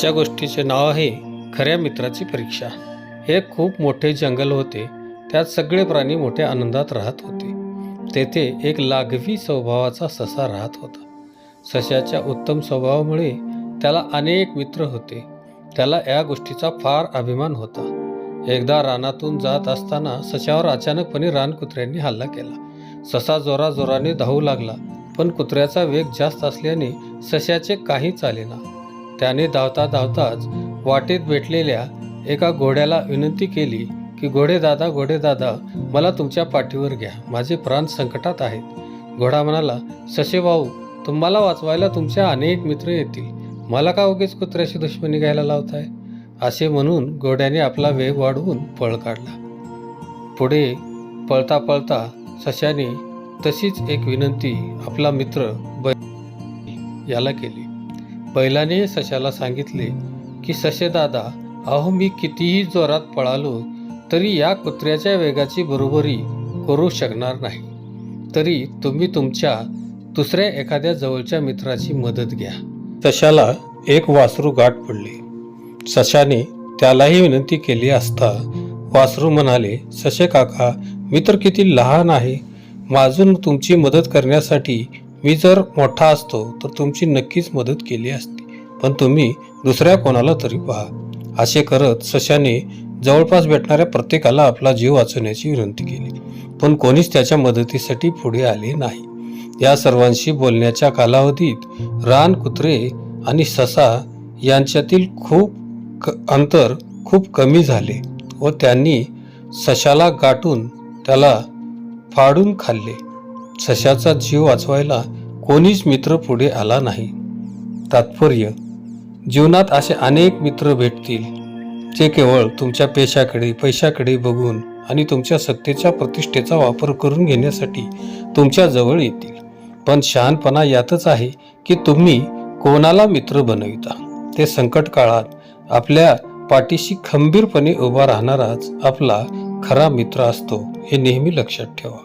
आजच्या गोष्टीचे नाव आहे खऱ्या मित्राची परीक्षा. हे खूप मोठे जंगल होते. त्यात सगळे प्राणी मोठ्या आनंदात राहत होते. तेथे एक लाघवी स्वभावाचा ससा राहत होता. सशाच्या उत्तम स्वभावामुळे त्याला अनेक मित्र होते. त्याला या गोष्टीचा फार अभिमान होता. एकदा रानातून जात असताना सशावर अचानकपणे रानकुत्र्यांनी हल्ला केला. ससा जोराजोराने धावू लागला पण कुत्र्याचा वेग जास्त असल्याने सशाचे काही चालेना त्याने धावता धावताच वाटेत भेटलेल्या एका घोड्याला विनंती केली की घोडे दादा घोडे दादा मला तुमच्या पाठीवर घ्या. माझे प्राण संकटात आहेत. घोडा म्हणाला ससे भाऊ तुम्हाला वाचवायला तुमच्या अनेक मित्र येतील. मला का उगीच कुत्र्याशी दुश्मनी घ्यायला लावताय? असे म्हणून घोड्याने आपला वेग वाढवून पळ काढला. पुढे पळता पळता सशाने तशीच एक विनंती आपला मित्र ब याला केली. बैलाने सशाला सांगितले की सशे दादा अहो मी कितीही जोरात पळालो तरी या कुत्र्याच्या वेगाची बरोबरी करू शकणार नाही. तरी तुम्ही तुमच्या दुसऱ्या एखाद्या जवळच्या मित्राची मदत घ्या. सशाला एक वासरू गाठ पडले. सशाने त्यालाही विनंती केली असता वासरू म्हणाले सशे काका मित्र किती लहान आहे. माझून तुमची मदत करण्यासाठी मी जर मोठा असतो तर तुमची नक्कीच मदत केली असती. पण तुम्ही दुसऱ्या कोणाला तरी पहा. असे करत सशाने जवळपास भेटणाऱ्या प्रत्येकाला आपला जीव वाचवण्याची विनंती केली. पण कोणीच त्याच्या मदतीसाठी पुढे आले नाही. या सर्वांशी बोलण्याच्या कालावधीत रान कुत्रे आणि ससा यांच्यातील खूप क- अंतर खूप कमी झाले व त्यांनी सशाला गाठून त्याला फाडून खाल्ले. सशाचा जीव वाचवायला कोणीच मित्र पुढे आला नाही. तात्पर्य जीवनात असे अनेक मित्र भेटतील जे केवळ तुमच्या पेशाकडे पैशाकडे बघून आणि तुमच्या सत्तेच्या प्रतिष्ठेचा वापर करून घेण्यासाठी तुमच्या जवळ येतील. पण शहाणपणा यातच आहे की तुम्ही कोणाला मित्र बनविता. ते संकट काळात आपल्या पाठीशी खंबीरपणे उभा राहणाराच आपला खरा मित्र असतो हे नेहमी लक्षात ठेवा.